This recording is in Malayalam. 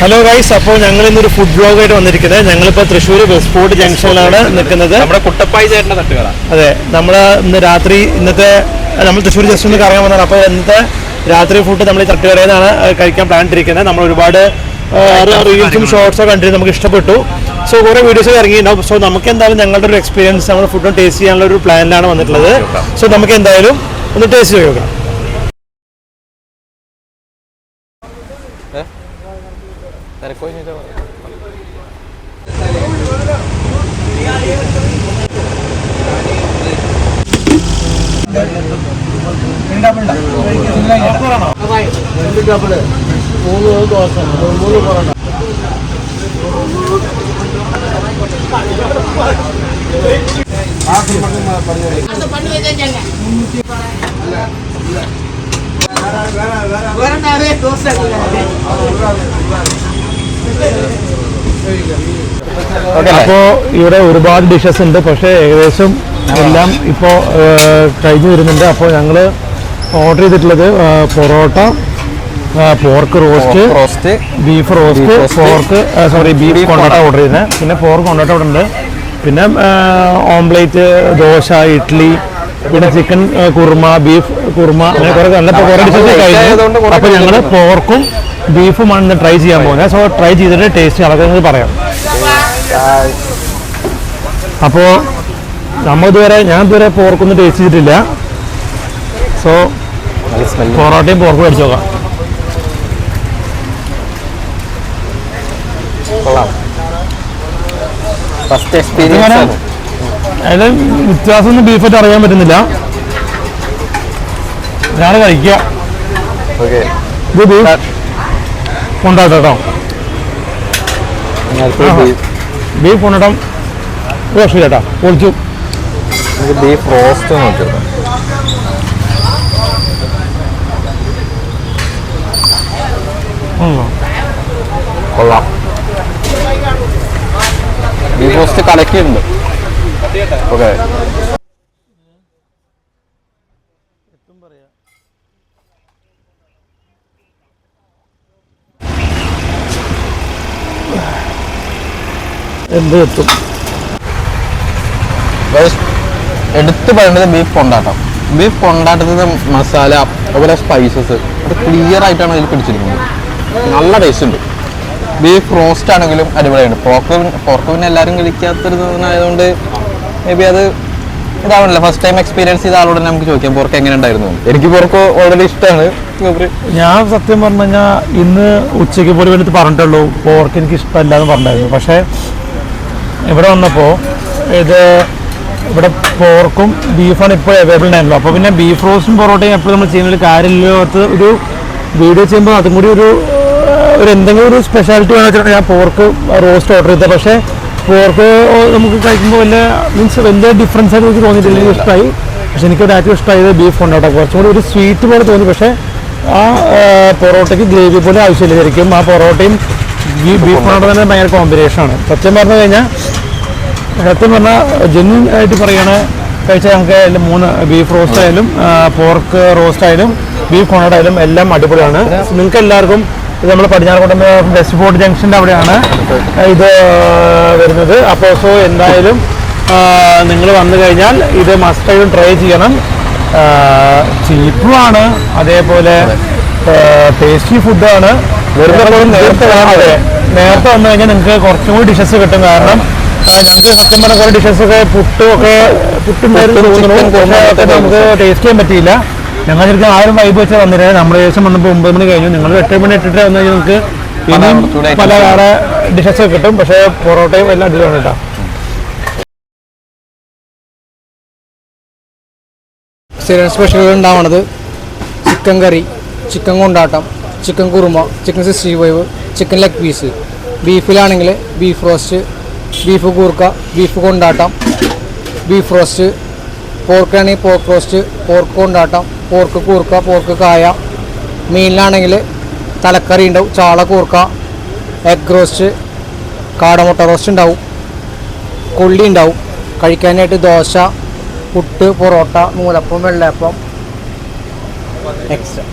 ഹലോ ഗൈസ് അപ്പോൾ ഞങ്ങൾ ഇന്നൊരു ഫുഡ് ബ്ലോഗായിട്ട് വന്നിരിക്കുന്നത്. ഞങ്ങളിപ്പോൾ തൃശ്ശൂർ ബസ് ഫോർട്ട് ജംഗ്ഷനിലാണ് നിൽക്കുന്നത്. നമ്മുടെ കുട്ടപ്പായി ചേട്ടന്റെ തട്ടുകട. അതെ നമ്മൾ ഇന്ന് രാത്രി ഇന്നത്തെ നമ്മൾ തൃശ്ശൂർ ജസ്റ്റ് ഒന്ന് കറങ്ങാൻ വന്നതാണ്. അപ്പോൾ ഇന്നത്തെ രാത്രി ഫുഡ് നമ്മൾ ഈ തട്ടുകടയിൽ നിന്നാണ് കഴിക്കാൻ പ്ലാൻ ഇട്ടിരിക്കുന്നത്. നമ്മൾ ഒരുപാട് റീൽസും ഷോർട്സോ കണ്ടിട്ട് നമുക്ക് ഇഷ്ടപ്പെട്ടു. സോ കുറേ വീഡിയോസ് ഇറങ്ങിയിട്ടുണ്ടാവും സോ നമുക്ക് എന്തായാലും ഞങ്ങളുടെ ഒരു എക്സ്പീരിയൻസ് നമ്മൾ ഫുഡ് ടേസ്റ്റ് ചെയ്യാനുള്ള ഒരു പ്ലാനിലാണ് വന്നിട്ടുള്ളത്. സോ നമുക്ക് എന്തായാലും ഒന്ന് ടേസ്റ്റ് ചെയ്ത് നോക്കാം. ત્યારે કોઈ નહીં జరగదు మూడు దోశ வேற வேற வேற வேற தோசை അപ്പോൾ ഇവിടെ ഒരുപാട് ഡിഷസ് ഉണ്ട്. പക്ഷേ ഏകദേശം എല്ലാം ഇപ്പോൾ കഴിഞ്ഞു വരുന്നുണ്ട്. അപ്പോൾ ഞങ്ങൾ ഓർഡർ ചെയ്തിട്ടുള്ളത് parotta pork roast roast beef roast pork sorry beef കൊണ്ടാട്ട order ചെയ്തത് പിന്നെ പോർക്ക് കൊണ്ടാട്ട അവിടെ ഉണ്ട്. പിന്നെ ഓംപ്ലേറ്റ് ദോശ ഇഡ്ഡലി പിന്നെ ചിക്കൻ കുറുമ ബീഫ് കുറുമ അങ്ങനെ കുറേ നല്ല കുറേ ഡിഷസ് കഴിഞ്ഞു. അപ്പോൾ ഞങ്ങൾ പോർക്കും ബീഫുമാണ് ഇന്ന് ട്രൈ ചെയ്യാൻ പോകുന്നത്. സോ ട്രൈ ചെയ്തിട്ട് ടേസ്റ്റ് അതൊക്കെ പറയാം. അപ്പോൾ നമ്മൾ ഇതുവരെ ഞാൻ ഇതുവരെ പോർക്കൊന്നും ടേസ്റ്റ് ചെയ്തിട്ടില്ല. സോ പൊറോട്ടയും പോർക്കും അടിച്ചു നോക്കാം. ഫസ്റ്റ് എക്സ്പീരിയൻസ് ആണ്. അതിൽ വ്യത്യാസമൊന്നും ബീഫായിട്ട് അറിയാൻ പറ്റുന്നില്ല. ഞാൻ കഴിക്കുക. ഓക്കെ കൊണ്ടാട്ടം കേട്ടോ ബീഫ് കൊണ്ടിടം. റോസ്റ്റ് ചേട്ടാ പൊളിച്ചു. ബീഫ് റോസ്റ്റ് നോക്കിയത് ഉം. കൊള്ളാം. ബീഫ് റോസ്റ്റ് കലക്കിയിട്ടുണ്ട്. ഓക്കെ. എന്ത് എത്തും എടുത്തു പറയുന്നത് ബീഫ് കൊണ്ടാട്ടം. ബീഫ് കൊണ്ടാട്ടത്തിന്റെ മസാല അതുപോലെ സ്പൈസസ് അത് ക്ലിയർ ആയിട്ടാണ് അതിൽ പിടിച്ചിരിക്കുന്നത്. നല്ല ടേസ്റ്റ് ഉണ്ട്. ബീഫ് റോസ്റ്റ് ആണെങ്കിലും അടിപൊളിയാണ്. പോർക്ക് പോർക്ക് പിന്നെ എല്ലാവരും കഴിക്കാത്തൊരു സാധനമായതുകൊണ്ട് മേ ബി അത് ഇതാവണല്ലോ. ഫസ്റ്റ് ടൈം എക്സ്പീരിയൻസ് ചെയ്ത ആളോട് നമുക്ക് ചോദിക്കാം പോർക്ക് എങ്ങനെ ഉണ്ടായിരുന്നു എനിക്ക് പോർക്ക് ഓൾറെഡി ഇഷ്ടമാണ് ഞാൻ സത്യം പറഞ്ഞു കഴിഞ്ഞാൽ ഇന്ന് ഉച്ചയ്ക്ക് പോലും എടുത്ത് പറഞ്ഞിട്ടുള്ളൂ. പോർക്ക് എനിക്ക് ഇഷ്ടമല്ല എന്ന് പറഞ്ഞായിരുന്നു പക്ഷേ ഇവിടെ വന്നപ്പോൾ ഇത് ഇവിടെ പോർക്കും ബീഫാണ് ഇപ്പോൾ അവൈലബിൾ ആണല്ലോ അപ്പോൾ പിന്നെ ബീഫ് റോസ്റ്റും പൊറോട്ടയും എപ്പോഴും നമ്മൾ ചെയ്യുന്ന ഒരു കാര്യമില്ലാത്ത ഒരു വീഡിയോ ചെയ്യുമ്പോൾ അതും കൂടി ഒരു ഒരു എന്തെങ്കിലും ഒരു സ്പെഷ്യാലിറ്റി വേണമെന്ന് വെച്ചിട്ടുണ്ടെങ്കിൽ ഞാൻ പോർക്ക് റോസ്റ്റ് ഓർഡർ ചെയ്തത്. പക്ഷേ പോർക്ക് നമുക്ക് കഴിക്കുമ്പോൾ വലിയ മീൻസ് വലിയ ഡിഫറൻസ് ആയിട്ട് എനിക്ക് തോന്നിയിട്ടില്ല. എനിക്ക് ഇഷ്ടമായി പക്ഷെ എനിക്ക് ഏറ്റവും ഇഷ്ടമായത് ബീഫ് കൊണ്ടാട്ടം കുറച്ചും കൂടി ഒരു സ്വീറ്റ് പോലെ തോന്നി. പക്ഷേ ആ പൊറോട്ടയ്ക്ക് ഗ്രേവി പോലെ ആവശ്യമില്ലായിരിക്കും ആ പൊറോട്ടയും ബീഫ് കൊണ്ടാട്ടം തന്നെ ഭയങ്കര കോമ്പിനേഷനാണ് സത്യം പറഞ്ഞു കഴിഞ്ഞാൽ സത്യം പറഞ്ഞാൽ ജെന്യൻ ആയിട്ട് പറയുകയാണ് കഴിച്ചാൽ നമുക്ക് അതിൽ മൂന്ന് ബീഫ് റോസ്റ്റ് ആയാലും പോർക്ക് റോസ്റ്റ് ആയാലും ബീഫ് കൊണ്ടാട്ടായാലും എല്ലാം അടിപൊളിയാണ്. നിങ്ങൾക്ക് എല്ലാവർക്കും ഇത് നമ്മൾ പടിഞ്ഞാറക്കോട്ടം വെസ്റ്റ് ഫോർട്ട് ജംഗ്ഷന്റെ അവിടെയാണ് ഇത് വരുന്നത്. അപ്പോൾ സോ എന്തായാലും നിങ്ങൾ വന്നു കഴിഞ്ഞാൽ ഇത് മസ്റ്റായിട്ടും ട്രൈ ചെയ്യണം. ചീപ്പുമാണ് അതേപോലെ ടേസ്റ്റി ഫുഡാണ് നേരത്തെ വന്നു കഴിഞ്ഞാൽ നിങ്ങൾക്ക് കുറച്ചും കൂടി ഡിഷസ് കിട്ടും. കാരണം ഞങ്ങൾക്ക് സത്യം പറഞ്ഞ കുറേ ഡിഷസ് ഒക്കെ പുട്ടും ഒക്കെ നമുക്ക് ടേസ്റ്റ് ചെയ്യാൻ പറ്റിയില്ല. ഞങ്ങൾ ശരിക്കും ആരും വൈബ് വെച്ച് വന്നില്ല. നമ്മൾ ഏകദേശം വന്നപ്പോൾ ഒമ്പത് മണി കഴിഞ്ഞു. നിങ്ങൾ എട്ട് മണി എട്ടിട്ട് വന്നു കഴിഞ്ഞാൽ നമുക്ക് ഇനിയും പല വേറെ ഡിഷസ് ഒക്കെ കിട്ടും. പക്ഷേ പൊറോട്ടയും എല്ലാം അടിപൊളിയാണ് കേട്ടോ. സ്ഥിരം സ്പെഷ്യലുകൾ ഉണ്ടാവണത് ചിക്കൻ കറി ചിക്കൻ കൊണ്ടാട്ടം chicken kurma chicken sixty five chicken leg piece ബീഫിലാണെങ്കിൽ beef roast beef കൂർക്ക ബീഫ് കൊണ്ടാട്ടം ബീഫ് റോസ്റ്റ് പോർക്കാണെങ്കിൽ പോർക്ക് റോസ്റ്റ് പോർക്ക് കൊണ്ടാട്ടം പോർക്ക് കൂർക്ക പോർക്ക് കായ. മീനിലാണെങ്കിൽ തലക്കറി ഉണ്ടാവും ചാള കൂർക്ക എഗ് റോസ്റ്റ് കാടമുട്ട റോസ്റ്റ് ഉണ്ടാവും കൊള്ളി ഉണ്ടാവും. കഴിക്കാനായിട്ട് ദോശ പുട്ട് പൊറോട്ട മൂലപ്പം വെള്ളയപ്പം എക്സ്ട്രാ